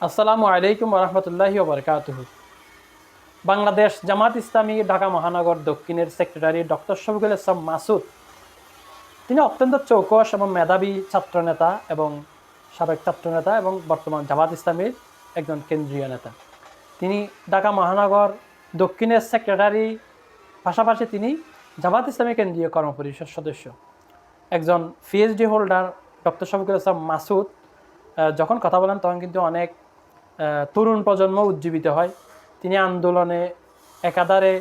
আসসালামু আলাইকুম রহমতুল্লাহি ওবরকাতুহ বাংলাদেশ জামাত ইসলামী ঢাকা মহানগর দক্ষিণের সেক্রেটারি ডক্টর শফিকুল ইসলাম মাসুদ। তিনি অত্যন্ত চৌকস এবং মেধাবী ছাত্রনেতা এবং সাবেক ছাত্রনেতা এবং বর্তমান জামাত ইসলামীর একজন কেন্দ্রীয় নেতা। তিনি ঢাকা মহানগর দক্ষিণের সেক্রেটারি, পাশাপাশি তিনি জামাত ইসলামী কেন্দ্রীয় কর্মপরিষদ সদস্য। একজন PhD holder doctor Shafiqul Islam Masud যখন কথা বলেন তখন কিন্তু অনেক তরুণ প্রজন্ম উজ্জীবিত হয়। তিনি আন্দোলনে, একাধারে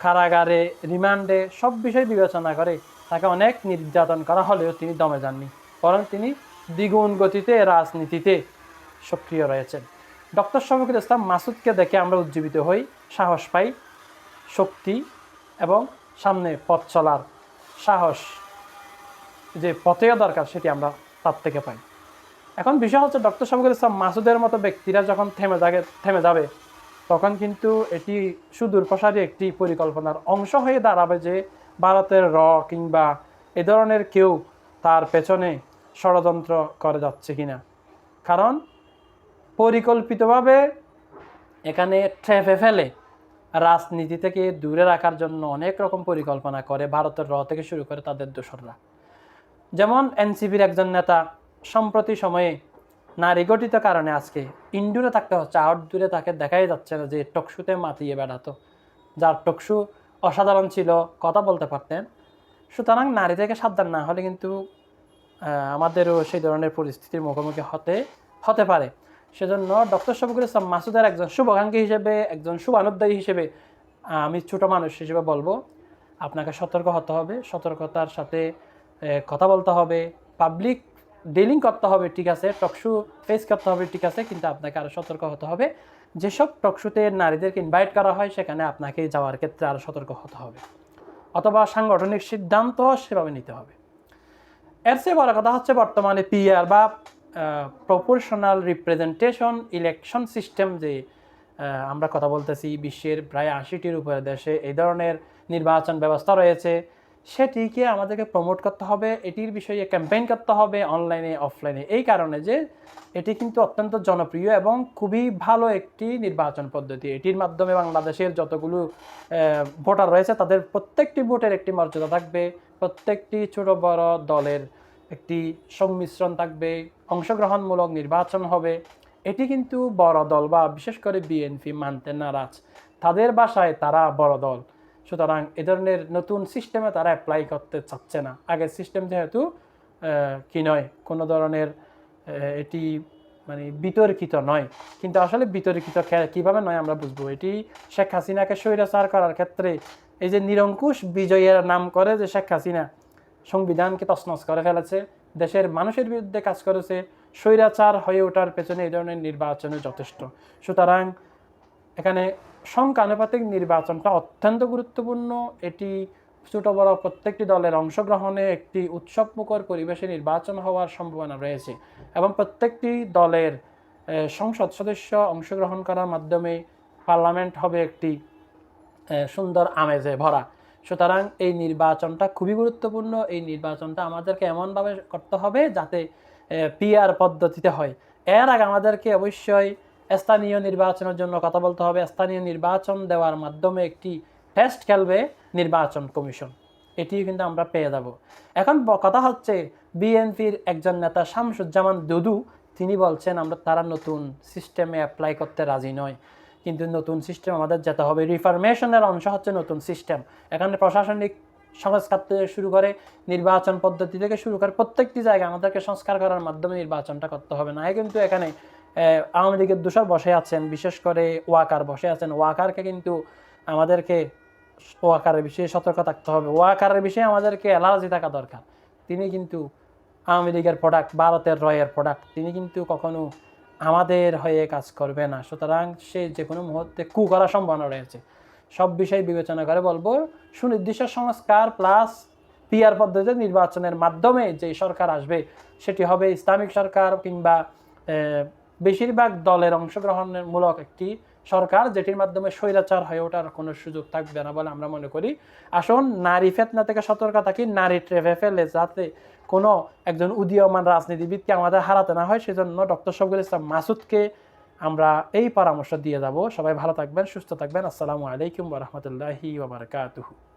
কারাগারে, রিমান্ডে সব বিষয় বিবেচনা করে তাকে অনেক নির্যাতন করা হলেও তিনি দমে যাননি। বরং তিনি দ্বিগুণ গতিতে রাজনীতিতে সক্রিয় রয়েছেন। ডক্টর শফিকুল ইসলাম মাসুদকে দেখে আমরা উজ্জীবিত হই, সাহস পাই, শক্তি এবং সামনে পথ চলার সাহস যে পথেও দরকার সেটি আমরা তার থেকে পাই। এখন বিষয় হচ্ছে ডক্টর শফিকুল ইসলাম মাসুদের মতো ব্যক্তিরা যখন থেমে যাবে থেমে যাবে, তখন কিন্তু এটি সুদূর প্রসারী একটি পরিকল্পনার অংশ হয়ে দাঁড়াবে যে ভারতের র কিংবা এ ধরনের কেউ তার পেছনে ষড়যন্ত্র করে যাচ্ছে কিনা। কারণ পরিকল্পিতভাবে এখানে ট্র্যাপে ফেলে রাজনীতি থেকে দূরে রাখার জন্য অনেক রকম পরিকল্পনা করে ভারতের র থেকে শুরু করে তাদের দোসররা। যেমন এনসিপির একজন নেতা সম্প্রতি সময়ে নারী গঠিত কারণে আজকে ইনডোরে থাকতে হচ্ছে আউটডোরে তাকে দেখাই যাচ্ছে না যে টকশুতে মাতিয়ে বেড়াতো। যার টকশু অসাধারণ ছিল, কথা বলতে পারতেন। সুতরাং নারী থেকে সাবধান না হলে কিন্তু আমাদেরও সেই ধরনের পরিস্থিতির মুখোমুখি হতে হতে পারে। সেজন্য ডক্টর শফিকুল ইসলাম মাসুদের একজন শুভাকাঙ্ক্ষী হিসেবে, একজন শুভানুদ্দায়ী হিসেবে আমি ছোটো মানুষ হিসেবে বলব, আপনাকে সতর্ক হতে হবে। সতর্কতার সাথে কথা বলতে হবে। পাবলিক ডিলিং করতে হবে, ঠিক আছে টকশু ফেস করতে হবে, ঠিক আছে, কিন্তু আপনাকে আরও সতর্ক হতে হবে। যেসব টকশুতে নারীদেরকে ইনভাইট করা হয়, সেখানে আপনাকে যাওয়ার ক্ষেত্রে আরও সতর্ক হতে হবে। অথবা সাংগঠনিক সিদ্ধান্ত সেভাবে নিতে হবে। এর চেয়ে বড় কথা হচ্ছে বর্তমানে পিআর বা প্রপোর্শনাল রিপ্রেজেন্টেশন ইলেকশন সিস্টেম যে আমরা কথা বলতেছি, বিশ্বের প্রায় আশিটির উপরে দেশে এই ধরনের নির্বাচন ব্যবস্থা রয়েছে। সেটিকে আমাদেরকে প্রমোট করতে হবে? এটির বিষয়ে ক্যাম্পেইন করতে হবে অনলাইনে অফলাইনে এই কারণে যে এটি কিন্তু অত্যন্ত জনপ্রিয় এবং খুবই ভালো একটি নির্বাচন পদ্ধতি। এটির মাধ্যমে বাংলাদেশের যতগুলো ভোটার রয়েছে, তাদের প্রত্যেকটি ভোটের একটি মর্যাদা থাকবে। প্রত্যেকটি ছোট, বড় দলের একটি সংমিশ্রণ থাকবে। অংশগ্রহণমূলক নির্বাচন হবে। এটি কিন্তু বড় দল বা বিশেষ করে বিএনপি মানতে নারাজ। তাদের বাসায় তারা বড় দল। সুতরাং এ ধরনের নতুন সিস্টেমে তারা অ্যাপ্লাই করতে চাচ্ছে না। আগের সিস্টেম যেহেতু কি নয়, কোনো ধরনের এটি মানে বিতর্কিত নয়। কিন্তু আসলে বিতর্কিত কীভাবে নয় আমরা বুঝব। এটি শেখ হাসিনাকে স্বৈরাচার করার ক্ষেত্রে এই যে নিরঙ্কুশ বিজয়ের নাম করে যে শেখ হাসিনা সংবিধানকে তছনছ করে ফেলেছে, দেশের মানুষের বিরুদ্ধে কাজ করেছে, স্বৈরাচার হয়ে ওঠার পেছনে এই ধরনের নির্বাচনে যথেষ্ট। সুতরাং এখানে সংখ্যানুপাতিক নির্বাচনটা অত্যন্ত গুরুত্বপূর্ণ। এটি ছোট বড় প্রত্যেকটি দলের অংশগ্রহণে একটি উৎসবমুখর পরিবেশে নির্বাচন হওয়ার সম্ভাবনা রয়েছে এবং প্রত্যেকটি দলের সংসদ সদস্য অংশগ্রহণ করার মাধ্যমে পার্লামেন্ট হবে একটি সুন্দর আমেজে ভরা। সুতরাং এই নির্বাচনটা খুবই গুরুত্বপূর্ণ। এই নির্বাচনটা আমাদেরকে এমনভাবে করতে হবে যাতে পিআর পদ্ধতিতে হয়। এর আগে আমাদেরকে অবশ্যই স্থানীয় নির্বাচনের জন্য কথা বলতে হবে। স্থানীয় নির্বাচন দেওয়ার মাধ্যমে একটি টেস্ট খেলবে নির্বাচন কমিশন। এটিও কিন্তু আমরা পেয়ে যাব। এখন কথা হচ্ছে বিএনপির একজন নেতা শামসুজ্জামান দুদু, তিনি বলছেন, আমরা তারা নতুন সিস্টেমে অ্যাপ্লাই করতে রাজি নয়। কিন্তু নতুন সিস্টেম আমাদের যেতে হবে। রিফরমেশনের অংশ হচ্ছে নতুন সিস্টেম এখানে প্রশাসনিক সংস্কার থেকে শুরু করে নির্বাচন পদ্ধতি থেকে শুরু করে প্রত্যেকটি জায়গায় আমাদেরকে সংস্কার করার মাধ্যমে নির্বাচনটা করতে হবে। না কিন্তু এখানে আওয়ামী লীগের দোষর বসে আছেন, বিশেষ করে ওয়াকার বসে আছেন। ওয়াকারকে কিন্তু আমাদেরকে ওয়াকারের বিষয়ে সতর্ক থাকতে হবে। ওয়াকারের বিষয়ে আমাদেরকে অ্যালার্জি থাকা দরকার। তিনি কিন্তু আওয়ামী লীগের প্রোডাক্ট ভারতের রয়ের প্রোডাক্ট তিনি কিন্তু কখনো আমাদের হয়ে কাজ করবে না। সুতরাং সে যে কোনো মুহূর্তে কু করার সম্ভাবনা রয়েছে। সব বিষয় বিবেচনা করে বলব, সুনির্দিষ্ট সংস্কার প্লাস পিআর পদ্ধতিতে নির্বাচনের মাধ্যমে যে সরকার আসবে, সেটি হবে ইসলামিক সরকার কিংবা বেশিরভাগ দলের অংশগ্রহণের মূলক একটি সরকার, যেটির মাধ্যমে স্বৈরাচার হয়ে ওঠার কোনো সুযোগ থাকবে না বলে আমরা মনে করি। আসুন, নারী ফেতনা থেকে সতর্ক থাকি, নারী ট্রেভে ফেলে যাতে কোনো একজন উদীয়মান রাজনীতিবিদকে আমাদের হারাতে না হয়, সেজন্য ডক্টর শফিকুল ইসলাম মাসুদকে আমরা এই পরামর্শ দিয়ে যাব। সবাই ভালো থাকবেন, সুস্থ থাকবেন। আসসালামু আলাইকুম রহমতুল্লাহি ওবরাকাতুহু